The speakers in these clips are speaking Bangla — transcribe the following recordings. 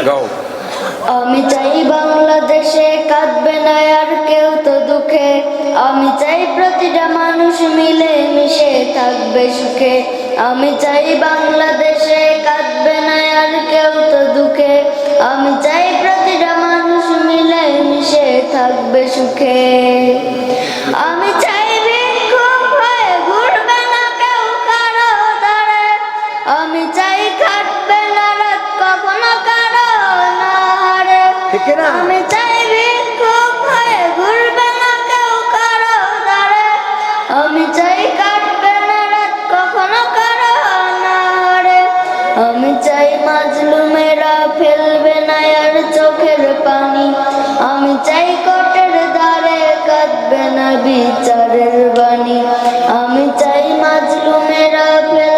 আমি চাই বাংলাদেশে কাঁদবে না আর কেউ তো দুঃখে। আমি চাই প্রতিটা মানুষ মিলে মিশে থাকবে সুখে। আমি চাই বাংলাদেশে কাঁদবে না আর কেউ তো দুঃখে। আমি চাই প্রতিটা মানুষ মিলে মিশে থাকবে সুখে। আমি চাই দ্বারে। আমি চাই কাটবে না ফেলবে না আর চোখের পানি। আমি চাই কোটের দ্বারে কাঁদবে না বিচারের বাণী। আমি চাই মাজলুমেরা ফেলবে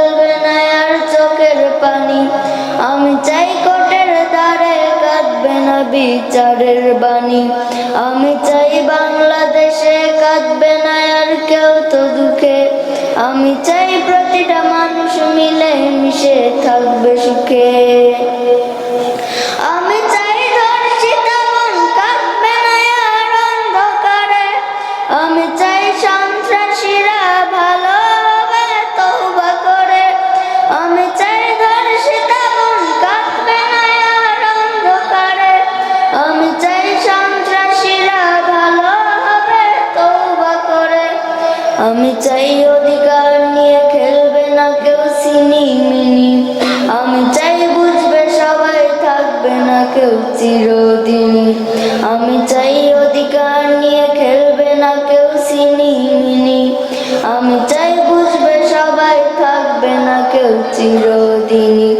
না বিচারের বাণী। আমি চাই বাংলাদেশে কাঁদবে না আর কেউ তো দুঃখে। আমি চাই প্রতিটা মানুষ মিলে মিশে থাকবে সুখে। আমি চাই অধিকার নিয়ে খেলবে না কেউ চিনি মিনি। আমি চাই বুঝবে সবাই থাকবে না কেউ চিরদিনই। আমি চাই অধিকার নিয়ে খেলবে না কেউ চিনি মিনি। আমি চাই বুঝবে সবাই থাকবে না কেউ চিরদিনই।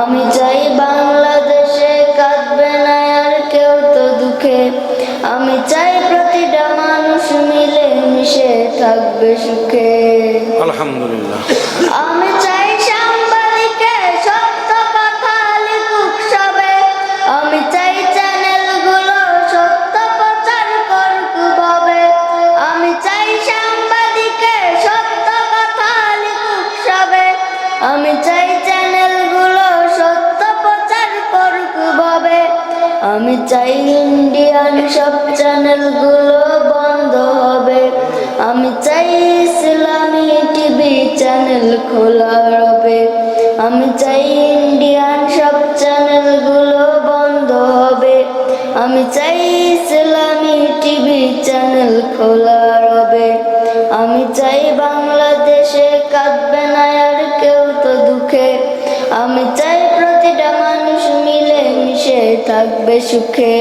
আমি চাই বাংলাদেশে কাঁদবে না আর কেউ তো দুঃখে। আমি চাই থাকবে সুখে। আলহামদুলিল্লাহ। আমি চাই সাংবাদিকে সত্য কথা লিখুক সবে। আমি চাই চ্যানেলগুলো সত্য প্রচার করুক ভাবে। আমি চাই সাংবাদিকে সত্য কথা লিখুক সবে। আমি চাই চ্যানেলগুলো সত্য প্রচার করুক ভাবে। আমি চাই ইন্ডিয়ান খোলা হবে আমি চাই ইন্ডিয়ান সব চ্যানেলগুলো বন্ধ হবে। আমি চাই ইসলামী টিভি চ্যানেল খোলা হবে। আমি চাই বাংলাদেশে কাঁদবে না আর কেউ তো দুঃখে। আমি চাই প্রতিটা মানুষ মিলে মিশে থাকবে সুখে।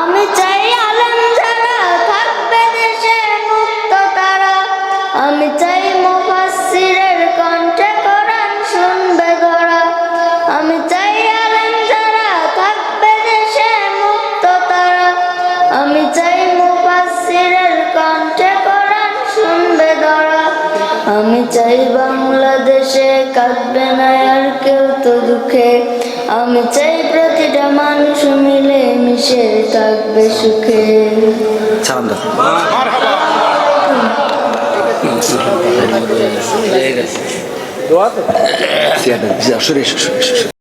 আমি চাই আলম আমি চাই বাংলাদেশে কাঁদবে না আর কেউ তো দুঃখে। আমি চাই প্রতিটা মানুষ মিলে মিশে থাকবে সুখে। সালাম দাও